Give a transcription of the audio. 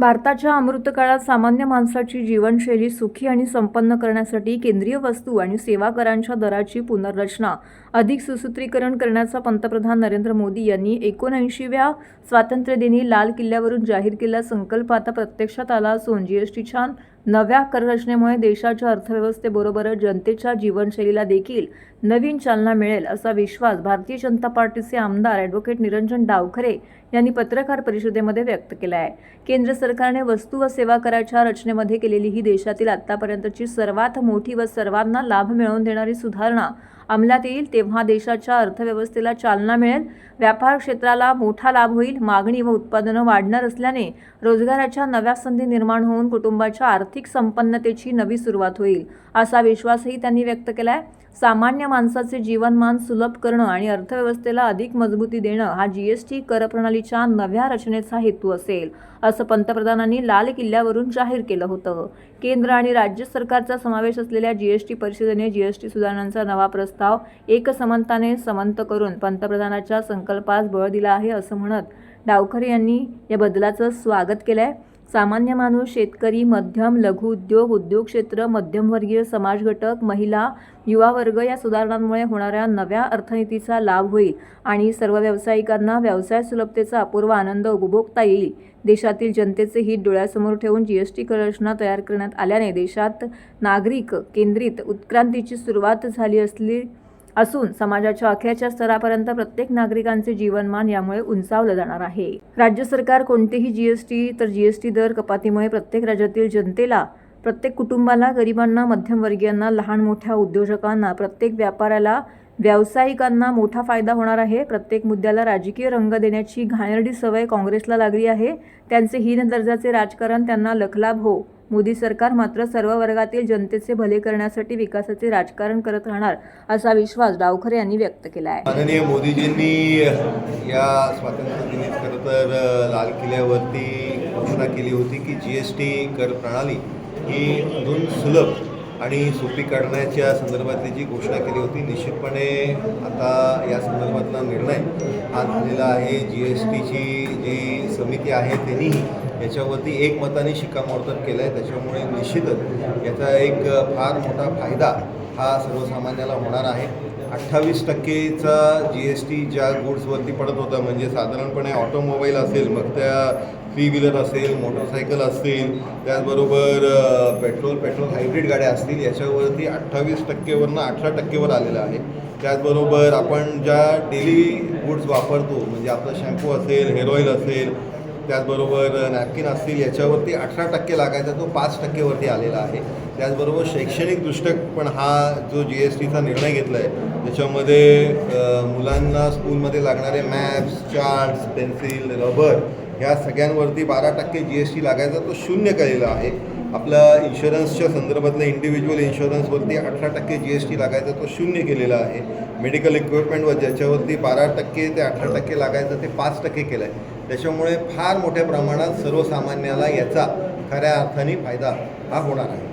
भारताच्या अमृतकाळात सामान्य माणसाची जीवनशैली सुखी आणि संपन्न करण्यासाठी केंद्रीय वस्तू आणि सेवा करांच्या दराची पुनर्रचना अधिक सुसूत्रीकरण करण्याचा पंतप्रधान नरेंद्र मोदी यांनी एकोणऐंशीव्या स्वातंत्र्यदिनी लाल किल्ल्यावरून जाहीर केलेला संकल्प आता प्रत्यक्षात आला असून जीएसटीच्या नव्या कररचनेमुळे देशाच्या अर्थव्यवस्थेबरोबरच जनतेच्या जीवनशैलीला देखील नवीन चालना मिळेल असा विश्वास भारतीय जनता पार्टीचे आमदार ॲडव्होकेट निरंजन डावखरे यांनी पत्रकार परिषदेमध्ये व्यक्त केला आहे केंद्र सरकारने वस्तू व सेवा कराच्या रचनेमध्ये केलेली ही देशातील आतापर्यंतची सर्वात मोठी व सर्वांना लाभ मिळवून देणारी सुधारणा अंमलात येईल तेव्हा देशाच्या अर्थव्यवस्थेला चालना मिळेल. व्यापार क्षेत्राला मोठा लाभ होईल. मागणी व उत्पादनं वाढणार असल्याने रोजगाराच्या नव्या संधी निर्माण होऊन कुटुंबाच्या आर्थिक संपन्नतेची नवी सुरुवात होईल असा विश्वासही त्यांनी व्यक्त केला आहे सामान्य माणसाचे जीवनमान सुलभ करणं आणि अर्थव्यवस्थेला अधिक मजबूती देणं हा जीएसटी कर प्रणालीच्या नव्या रचनेचा हेतू असेल असं पंतप्रधानांनी लाल किल्ल्यावरून जाहीर केलं होतं. केंद्र आणि राज्य सरकारचा समावेश असलेल्या जीएसटी परिषदेने जीएसटी सुधारणांचा नवा प्रस्ताव एकसमंताने समंत करून पंतप्रधानाच्या संकल्पास बळ दिला आहे असं म्हणत डावखरे यांनी या बदलाचं स्वागत केलं आहे सामान्य माणूस शेतकरी मध्यम लघु उद्योग उद्योग क्षेत्र मध्यमवर्गीय समाज घटक महिला युवा वर्ग या सुधारणांमुळे होणाऱ्या नव्या अर्थनीतीचा लाभ होईल आणि सर्व व्यावसायिकांना व्यवसाय सुलभतेचा अपूर्व आनंद उपभोगता येईल. देशातील जनतेचे हित डोळ्यासमोर ठेवून जी एस टी कररचना तयार करण्यात आल्याने देशात नागरिक केंद्रित उत्क्रांतीची सुरुवात झाली असली असून समाजाच्या अखेरच्या स्तरापर्यंत प्रत्येक नागरिकांचे जीवनमान यामुळे उंचावलं जाणार आहे. राज्य सरकार कोणतेही जीएसटी तर जीएसटी दर कपातीमुळे प्रत्येक राज्यातील जनतेला प्रत्येक कुटुंबाला गरिबांना मध्यमवर्गीयांना लहान मोठ्या उद्योजकांना प्रत्येक व्यापाऱ्याला व्यावसायिकांना मोठा फायदा होणार आहे. प्रत्येक मुद्द्याला राजकीय रंग देण्याची घाणेरडी सवय काँग्रेसला लागली आहे. त्यांचे हीन दर्जाचे राजकारण त्यांना लखलाभ हो. मोदी सरकार मात्र सर्व वर्गातील जनतेचे भले करण्यासाठी विकासाचे राजकारण करत राहणार असा विश्वास डावखरे यांनी व्यक्त केला आहे माननीय मोदीजींनी या स्वातंत्र्य दिनी खरं तर लाल किल्ल्यावरती घोषणा केली होती की जी एस टी कर प्रणाली ही अजून सुलभ आणि सोपी करण्याच्या संदर्भातली जी घोषणा केली होती निश्चितपणे आता या संदर्भातला निर्णय हा झालेला आहे. जी एस टीची जी समिती आहे त्यांनी याच्यावरती एकमताने शिक्कामोर्तब केलं आहे त्याच्यामुळे निश्चितच याचा एक फार मोठा फायदा हा सर्वसामान्याला होणार आहे. अठ्ठावीस टक्केचा जी एस टी ज्या गुड्सवरती पडत होता म्हणजे साधारणपणे ऑटोमोबाईल असेल मग त्या थ्री व्हीलर असेल मोटरसायकल असतील त्याचबरोबर पेट्रोल पेट्रोल हायब्रिड गाड्या असतील याच्यावरती अठ्ठावीस टक्केवरनं अठरा टक्केवर आलेलं आहे. त्याचबरोबर आपण ज्या डेली गुड्स वापरतो म्हणजे आपलं शॅम्पू असेल हेअर ऑइल असेल त्याचबरोबर नॅपकिन असतील याच्यावरती अठरा टक्के लागायचा तो पाच टक्केवरती आलेला आहे. त्याचबरोबर शैक्षणिकदृष्ट्या पण हा जो जी एस टीचा निर्णय घेतला आहे त्याच्यामध्ये मुलांना स्कूलमध्ये लागणारे मॅप्स चार्ट्स पेन्सिल रबर ह्या सगळ्यांवरती बारा टक्के जी एस टी लागायचा तो शून्य केलेला आहे. आपला इन्शुरन्सच्या संदर्भातलं इंडिव्हिज्युअल इन्शुरन्सवरती अठरा टक्के जी एस टी लागायचा तो शून्य केलेला आहे. मेडिकल इक्विपमेंटवर ज्याच्यावरती बारा टक्के ते अठरा टक्के लागायचं ते पाच टक्के केलं आहे. त्याच्यामुळे फार मोठ्या प्रमाणात सर्वसामान्याला याचा खऱ्या अर्थाने फायदा हा होणार आहे.